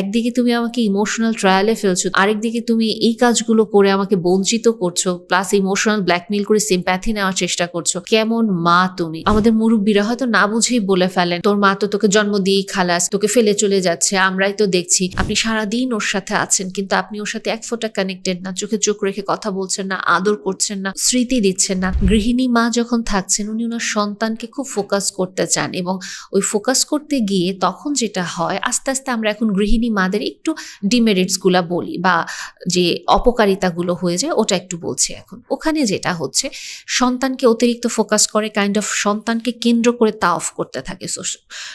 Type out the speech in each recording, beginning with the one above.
একদিকে তুমি আমাকে ইমোশনাল ট্রায়ালে ফেলছো, আরেকদিকে তুমি এই কাজগুলো করে আমাকে বঞ্চিত করছ প্লাস ইমোশনাল ব্ল্যাকমেল করে সিম্প্যাথি নেওয়ার চেষ্টা করছ। কেমন মা তুমি? আমাদের মুরব্বীরা হয়তো না বুঝেই বলে ফেলেন, তোর মা তো তোকে জন্ম দিয়েই খালাস, তোকে ফেলে চলে যাচ্ছে, আমরাই তো দেখছি। আপনি সারাদিন ওর সাথে আছেন, কিন্তু আপনি ওর সাথে এক ফোঁটা কানেক্টেড না, চোখে চোখ রেখে কথা বলছেন না, আদর করছেন না, স্মৃতি দিচ্ছেন না। গৃহিণী মা যখন থাকছেন, উনি ওনার সন্তানকে খুব ফোকাস করতে চান এবং ওই ফোকাস করতে গিয়ে তখন যেটা হয়, আস্তে আস্তে আমরা এখন গৃহিণী মাদের একটু ডিমেরিটসগুলো বলি বা যে অপকারিতাগুলো হয়ে যায়, ওটা একটু বলছি এখন। ওখানে যেটা হচ্ছে, সন্তানকে অতিরিক্ত ফোকাস করে কাইন্ড অফ সন্তানকে কেন্দ্র করে তা অফ করতে থাকে।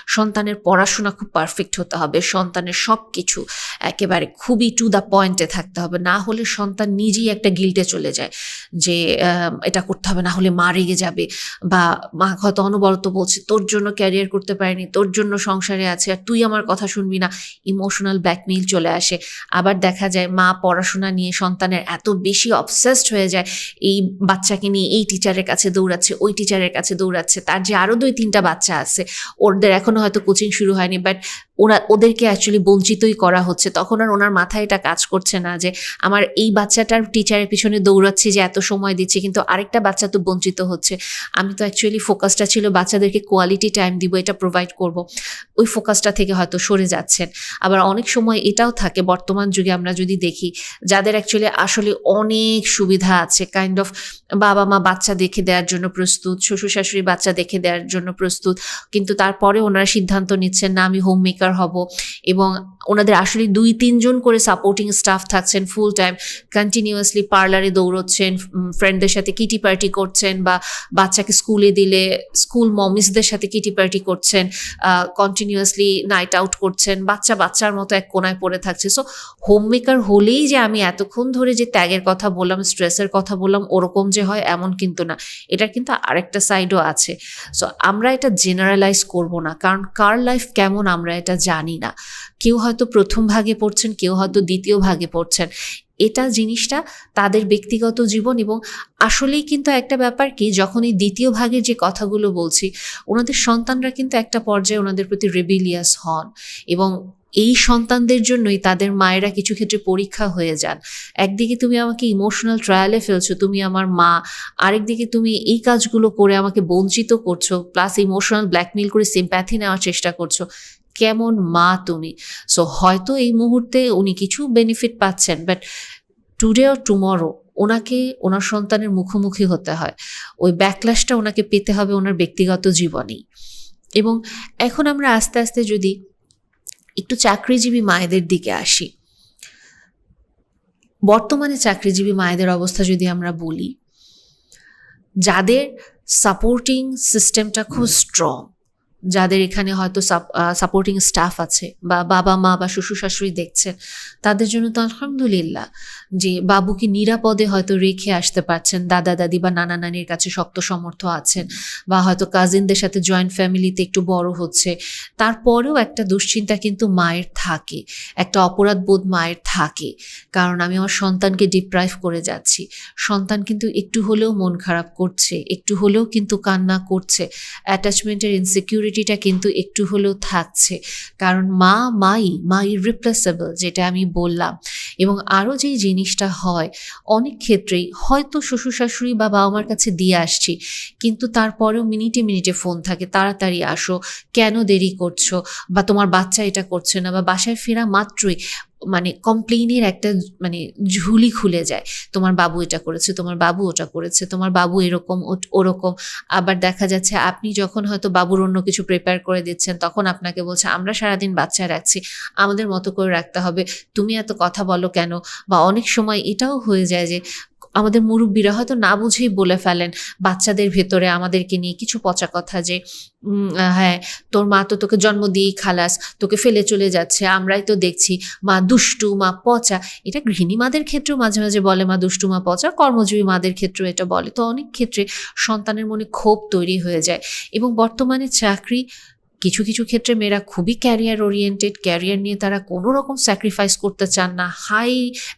সন্তানের পড়াশোনা খুব পারফেক্ট হতে হবে, সন্তানের সব কিছু একেবারে খুবই টু দ্য পয়েন্টে থাকতে হবে। না হলে সন্তান নিজেই একটা গিল্টে চলে যায় যে এটা করতে হবে, না হলে মা রেগে যাবে বা মা হয়তো অনবরত বলছে, তোর জন্য ক্যারিয়ার করতে পারিনি, তোর জন্য সংসারে আছে, আর তুই আমার কথা শুনবি না। ইমোশনাল ব্ল্যাকমেইল চলে আসে। আবার দেখা যায় মা পড়াশোনা নিয়ে সন্তানের এত বেশি অবসেসড হয়ে যায়, এই বাচ্চাকে নিয়ে এই টিচারের কাছে দৌড়াচ্ছে, ওই টিচারের কাছে দৌড়াচ্ছে, তার যে আরও দুই তিনটা বাচ্চা আছে, ওদের এখনও হয়তো কোচিং শুরু হয়নি বাট ওরা, ওদেরকে অ্যাকচুয়ালি বঞ্চিতই করা হচ্ছে। তখন আর ওনার মাথায় এটা কাজ করছে না যে, আমার এই বাচ্চাটার টিচারের পিছনে দৌড়াচ্ছি যে এত সময় দিচ্ছি, কিন্তু আরেকটা বাচ্চা তো বঞ্চিত হচ্ছে। আমি তো অ্যাকচুয়ালি ফোকাসটা ছিল বাচ্চাদেরকে কোয়ালিটি টাইম দিব, এটা প্রোভাইড করব। ওই ফোকাসটা থেকে হয়তো সরে যাচ্ছেন। আবার অনেক সময় এটাও থাকে, বর্তমান যুগে আমরা যদি দেখি, যাদের অ্যাকচুয়ালি আসলে অনেক সুবিধা আছে কাইন্ড অফ বাবা মা বাচ্চা দেখে দেওয়ার জন্য প্রস্তুত শ্বশুর শাশুড়ি বাচ্চা দেখে দেওয়ার জন্য প্রস্তুত, কিন্তু তারপরে ওনারা সিদ্ধান্ত নিচ্ছেন, না, আমি হোম মেকার হব। এবং ওনাদের আসলে দুই, তিনজন করে সাপোর্টিং স্টাফ থাকছেন ফুল টাইম কন্টিনিউয়াসলি পার্লারে দৌড়চ্ছেন ফ্রেন্ডদের সাথে কিটি পার্টি করছেন বা বাচ্চাকে স্কুলে দিলে স্কুল মমিসদের সাথে কিটি পার্টি করছেন কন্টিনিউয়াসলি নাইট আউট করছেন বাচ্চা বাচ্চার মতো এক কোনায় পড়ে থাকছে। সো হোম মেকার হলেই যে আমি এতক্ষণ ধরে যে ত্যাগের কথা বললাম স্ট্রেসের কথা বললাম, ওরকম যে হয় এমন কিন্তু না। এটার কিন্তু আরেকটা সাইডও আছে। সো আমরা এটা জেনারেলাইজ করব না, কারণ কার লাইফ কেমন আমরা এটা জানি না। কেউ হয়তো প্রথম ভাগে পড়ছেন, কেউ হয়তো দ্বিতীয় ভাগে পড়ছেন। এটা জিনিসটা তাদের ব্যক্তিগত জীবন এবং আসলেই কিন্তু একটা ব্যাপার কি, যখন এই দ্বিতীয় ভাগের যে কথাগুলো বলছি, ওনাদের সন্তানরা কিন্তু একটা পর্যায়ে ওনাদের প্রতি রেবিলিয়াস হন এবং এই সন্তানদের জন্যই তাদের মায়েরা কিছু ক্ষেত্রে পরীক্ষা হয়ে যান। একদিকে তুমি আমাকে ইমোশনাল ট্রায়ালে ফেলছো, তুমি আমার মা। আরেকদিকে তুমি এই কাজগুলো করে আমাকে বঞ্চিত করছ প্লাস ইমোশনাল ব্ল্যাকমেল করে সিম্প্যাথি নেওয়ার চেষ্টা করছ। কেমন মা তুমি? সো হয়তো এই মুহূর্তে উনি কিছু বেনিফিট পাচ্ছেন বাট টুডে অর টুমরো ওনাকে, ওনার সন্তানের মুখোমুখি হতে হয়। ওই ব্যাকলাসটা ওনাকে পেতে হবে ওনার ব্যক্তিগত জীবনেই। এবং এখন আমরা আস্তে আস্তে যদি একটু চাকরিজীবী মায়েদের দিকে আসি। বর্তমানে চাকরিজীবী মায়েদের অবস্থা যদি আমরা বলি, যাদের সাপোর্টিং সিস্টেমটা খুব স্ট্রং যাদের এখানে হয়তো সাপোর্টিং স্টাফ আছে বা বাবা মা বা শ্বশুর শাশুড়ি দেখছেন তাদের জন্য তো আলহামদুলিল্লাহ যে বাবুকে নিরাপদে হয়তো রেখে আসতে পারছেন, দাদা, দাদি বা নানা নানির কাছে শক্ত সমর্থ আছেন বা হয়তো কাজিনদের সাথে জয়েন্ট ফ্যামিলিতে একটু বড় হচ্ছে, তারপরেও একটা দুশ্চিন্তা কিন্তু মায়ের থাকে, একটা অপরাধ বোধ মায়ের থাকে, কারণ আমি আমার সন্তানকে ডিপ্রাইভ করে যাচ্ছি, সন্তান কিন্তু একটু হলেও মন খারাপ করছে, একটু হলেও কিন্তু কান্না করছে অ্যাটাচমেন্টের ইনসিকিউরিটিটা কিন্তু একটু হলেও থাকছে। কারণ মা, মাই, মা ইরিপ্লেসেবল যেটা আমি বললাম। এবং আরও যেই জিনিসটা হয়, অনেক ক্ষেত্রেই হয়তো শ্বশুর শাশুড়ি বা বাবা মার কাছে দিয়ে আসছি, কিন্তু তারপরেও মিনিটে মিনিটে ফোন থাকে, তাড়াতাড়ি আসো, কেন দেরি করছ? বা তোমার বাচ্চা এটা করছে না, বা বাসায় ফেরা মাত্রই মানে কমপ্লেইনের একটা মানে ঝুলি খুলে যায়। তোমার বাবু এটা করেছে, তোমার বাবু ওটা করেছে, তোমার বাবু এরকম ওরকম। আবার দেখা যাচ্ছে আপনি যখন হয়তো বাবুর অন্য কিছু প্রিপেয়ার করে দিচ্ছেন, তখন আপনাকে বলছে, আমরা সারাদিন বাচ্চা রাখছি, আমাদের মতো করে রাখতে হবে। তুমি এত কথা বলো কেন? বা অনেক সময় এটাও হয়ে যায় যে আমাদের মুরব্বীরা হয়তো না বুঝেই বলে ফেলেন, বাচ্চাদের ভেতরে আমাদেরকে নিয়ে কিছু পচা কথা যে হ্যাঁ তোর মা তো তোকে জন্ম দিয়েই খালাস, তোকে ফেলে চলে যাচ্ছে, আমরাই তো দেখছি, মা দুষ্টু, মা পচা, এটা গৃহিণী মাদের ক্ষেত্রেও মাঝে মাঝে বলে মা দুষ্টু, মা পচা, কর্মজীবী মাদের ক্ষেত্রেও এটা বলে। তো অনেক ক্ষেত্রে সন্তানের মনে ক্ষোভ তৈরি হয়ে যায় এবং বর্তমানে চাকরি, কিছু কিছু ক্ষেত্রে মেয়েরা খুবই ক্যারিয়ার ওরিয়েন্টেড ক্যারিয়ার নিয়ে তারা কোনো রকম স্যাক্রিফাইস করতে চান না হাই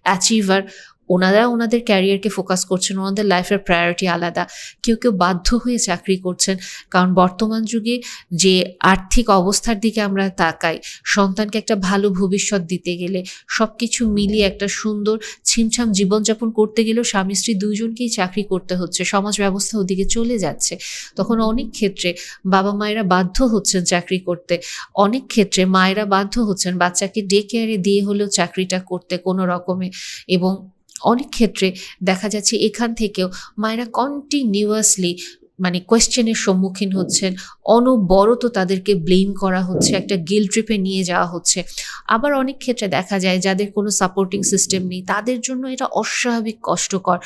অ্যাচিভার ওনারা ওনাদের ক্যারিয়ারকে ফোকাস করছেন, ওনাদের লাইফের প্রায়োরিটি আলাদা। কেউ কেউ বাধ্য হয়ে চাকরি করছেন, কারণ বর্তমান যুগে যে আর্থিক অবস্থার দিকে আমরা তাকাই, সন্তানকে একটা ভালো ভবিষ্যৎ দিতে গেলে সব কিছু মিলিয়ে একটা সুন্দর ছিমছাম জীবনযাপন করতে গেলেও স্বামী স্ত্রী দুজনকেই চাকরি করতে হচ্ছে, সমাজ ব্যবস্থা ওদিকে চলে যাচ্ছে। তখন অনেক ক্ষেত্রে বাবা মায়েরা বাধ্য হচ্ছেন চাকরি করতে, অনেক ক্ষেত্রে মায়েরা বাধ্য হচ্ছেন বাচ্চাকে ডে কেয়ারে দিয়ে হলেও চাকরিটা করতে কোনো রকমে। এবং অনেক ক্ষেত্রে দেখা যাচ্ছে এখান থেকেও মায়েরা কন্টিনিউয়াসলি মানে কোয়েশ্চেনের সম্মুখীন হচ্ছেন অনবরত তাদেরকে ব্লেম করা হচ্ছে, একটা গিল ট্রিপে নিয়ে যাওয়া হচ্ছে। আবার অনেক ক্ষেত্রে দেখা যায় যাদের কোনো সাপোর্টিং সিস্টেম নেই, তাদের জন্য এটা অস্বাভাবিক, কষ্টকর।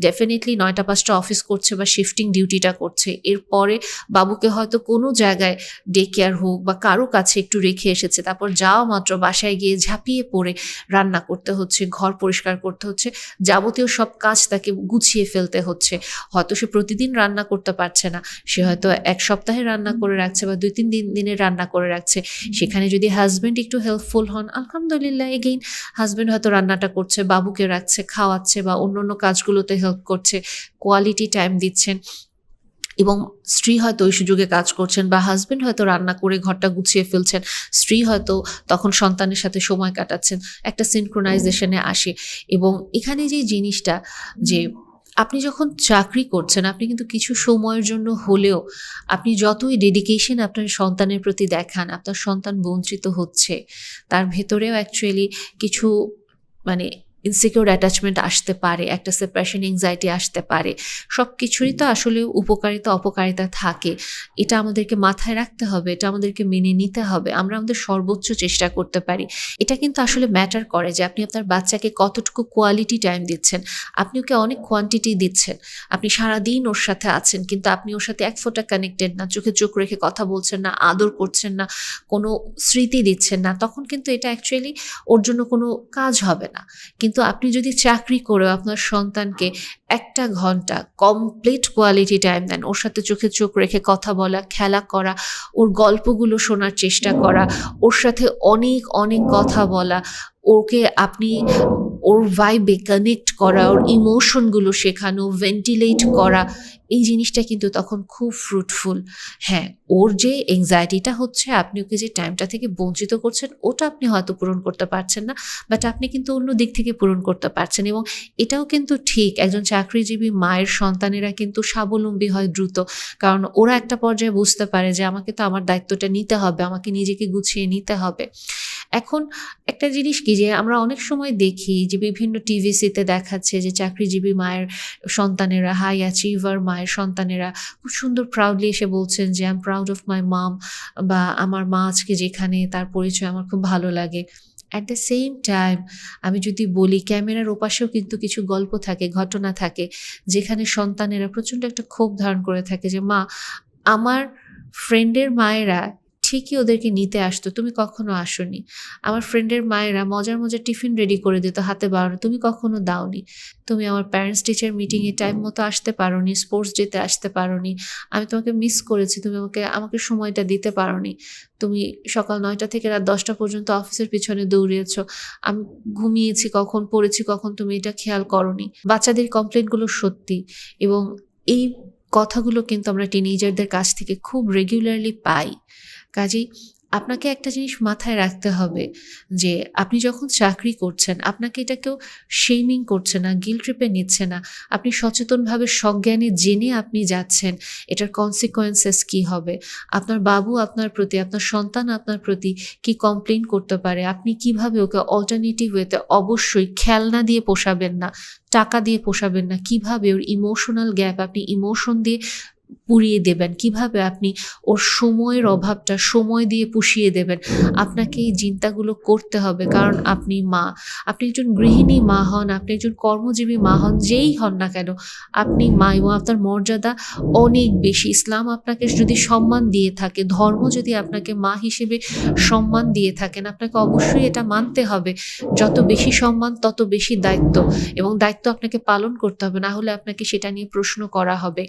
ডেফিনেটলি নয়টা পাঁচটা অফিস করছে বা শিফটিং ডিউটিটা করছে। এরপরে বাবুকে হয়তো কোনো জায়গায় ডে কেয়ার হোক বা কারও কাছে একটু রেখে এসেছে, তারপর যাওয়া মাত্র বাসায় গিয়ে ঝাঁপিয়ে পড়ে রান্না করতে হচ্ছে, ঘর পরিষ্কার করতে হচ্ছে, যাবতীয় সব কাজ তাকে গুছিয়ে ফেলতে হচ্ছে। হয়তো সে প্রতিদিন রান্না করতে পারছে না, সে হয়তো এক সপ্তাহে রান্না করে রাখছে বা দুই তিন দিন দিনে রান্না করে রাখছে সেখানে যদি হাজব্যান্ড একটু হেল্পফুল হন আলহামদুলিল্লাহ এগেইন হাজব্যান্ড হয়তো রান্নাটা করছে বাবুকে রাখছে খাওয়াচ্ছে বা অন্য অন্য কাজগুলোতে হেল্প করছে কোয়ালিটি টাইম দিচ্ছেন এবং স্ত্রী হয়তো ওই সুযোগে কাজ করছেন বা হাজবেন্ড হয়তো রান্না করে ঘরটা গুছিয়ে ফেলছেন স্ত্রী হয়তো তখন সন্তানের সাথে সময় কাটাচ্ছেন একটা সিনক্রোনাইজেশনে আসে এবং এখানে যে জিনিসটা যে আপনি যখন চাকরি করছেন, আপনি কিন্তু কিছু সময়ের জন্য হলেও আপনি যতই ডেডিকেশন আপনার সন্তানের প্রতি দেখান, আপনার সন্তান বঞ্চিত হচ্ছে, তার ভেতরেও অ্যাকচুয়ালি কিছু মানে ইনসিকিউর অ্যাটাচমেন্ট আসতে পারে, একটা সেপারেশন এংজাইটি আসতে পারে সব কিছুরই তো আসলে উপকারিতা, অপকারিতা থাকে। এটা আমাদেরকে মাথায় রাখতে হবে, এটা আমাদেরকে মেনে নিতে হবে, আমরা আমাদের সর্বোচ্চ চেষ্টা করতে পারি। এটা কিন্তু আসলে ম্যাটার করে যে আপনি আপনার বাচ্চাকে কতটুকু কোয়ালিটি টাইম দিচ্ছেন। আপনি ওকে অনেক কোয়ান্টিটি দিচ্ছেন। আপনি সারাদিন ওর সাথে আছেন, কিন্তু আপনি ওর সাথে এক ফোঁটা কানেক্টেড না, চোখে চোখ রেখে কথা বলছেন না, আদর করছেন না, কোনো স্মৃতি দিচ্ছেন না, তখন কিন্তু এটা অ্যাকচুয়ালি ওর জন্য কোনো কাজ হবে না। কিন্তু আপনি যদি চাকরি করেও আপনার সন্তানকে একটা ঘণ্টা কমপ্লিট কোয়ালিটি টাইম দেন, ওর সাথে চোখে চোখ রেখে কথা বলা, খেলা করা, ওর গল্পগুলো শোনার চেষ্টা করা, ওর সাথে অনেক অনেক কথা বলা, ওকে আপনি ওর ভাইবে কানেক্ট করা, ওর ইমোশনগুলো শেখানো ভেন্টিলেট করা, এই জিনিসটা কিন্তু তখন খুব ফ্রুটফুল হ্যাঁ ওর যে এংজাইটিটা হচ্ছে, আপনি ওকে যে টাইমটা থেকে বঞ্চিত করছেন, ওটা আপনি হয়তো পূরণ করতে পারছেন না বাট আপনি কিন্তু অন্য দিক থেকে পূরণ করতে পারছেন এবং এটাও কিন্তু ঠিক, একজন চাকরিজীবী মায়ের সন্তানেরা কিন্তু স্বাবলম্বী হয় দ্রুত, কারণ ওরা একটা পর্যায়ে বুঝতে পারে যে আমাকে তো আমার দায়িত্বটা নিতে হবে, আমাকে নিজেকে গুছিয়ে নিতে হবে। এখন একটা জিনিস কি যে আমরা অনেক সময় দেখি যে বিভিন্ন টিভিসিতে দেখাচ্ছে যে চাকরিজীবী মায়ের সন্তানেরা হাই অ্যাচিভার মায়ের সন্তানেরা খুব সুন্দর প্রাউডলি এসে বলছেন যে I am proud of my mom বা, আমার মা আজকে যেখানে, তার পরিচয় আমার খুব ভালো লাগে। অ্যাট দ্য সেম টাইম আমি যদি বলি, ক্যামেরার ওপাশেও কিন্তু কিছু গল্প থাকে, ঘটনা থাকে, যেখানে সন্তানেরা প্রচণ্ড একটা ক্ষোভ ধারণ করে থাকে যে, মা, আমার ফ্রেন্ডের মায়েরা ঠিকই ওদেরকে নিতে আসতো, তুমি কখনো আসোনি। আমার ফ্রেন্ডের মায়েরা মজার মজার টিফিন রেডি করে দিত হাতে বাড়ানো, তুমি কখনো দাওনি। তুমি আমার প্যারেন্টস টিচার মিটিংয়ে টাইম মতো আসতে পারোনি স্পোর্টস ডেতে আসতে পারোনি। আমি তোমাকে মিস করেছি, তুমি আমাকে আমাকে সময়টা দিতে পারোনি। তুমি সকাল নয়টা থেকে রাত দশটা পর্যন্ত অফিসের পিছনে দৌড়িয়েছ। আমি ঘুমিয়েছি, কখন পড়েছি, কখন তুমি এটা খেয়াল করনি। বাচ্চাদের কমপ্লেনগুলো সত্যি। এবং এই কথাগুলো কিন্তু আমরা টিনেজারদের কাছ থেকে খুব রেগুলারলি পাই। কাজেই আপনাকে একটা জিনিস মাথায় রাখতে হবে যে আপনি যখন চাকরি করছেন, আপনাকে এটা কেউ শেমিং করছে না গিল ট্রিপে নিচ্ছে না। আপনি সচেতনভাবে, সজ্ঞানে জেনে আপনি যাচ্ছেন এটার কনসিকোয়েন্সেস কি হবে। আপনার বাবু আপনার প্রতি, আপনার সন্তান আপনার প্রতি কি কমপ্লেন করতে পারে? আপনি কীভাবে ওকে অল্টারনেটিভ ওয়েতে অবশ্যই খেলনা দিয়ে পোষাবেন না, টাকা দিয়ে পোষাবেন না? কীভাবে ওর ইমোশনাল গ্যাপ আপনি ইমোশন দিয়ে পুড়িয়ে দেবেন। কীভাবে আপনি ওর সময়ের অভাবটা সময় দিয়ে পুষিয়ে দেবেন আপনাকে এই চিন্তাগুলো করতে হবে। কারণ আপনি মা আপনি একজন গৃহিণী মা হন আপনি একজন কর্মজীবী মা হন যেই হন না কেন আপনি মা এবং আপনার মর্যাদা অনেক বেশি। ইসলাম আপনাকে যদি সম্মান দিয়ে থাকে ধর্ম যদি আপনাকে মা হিসেবে সম্মান দিয়ে থাকেন আপনাকে অবশ্যই এটা মানতে হবে। যত বেশি সম্মান তত বেশি দায়িত্ব এবং দায়িত্ব আপনাকে পালন করতে হবে। না হলে আপনাকে সেটা নিয়ে প্রশ্ন করা হবে।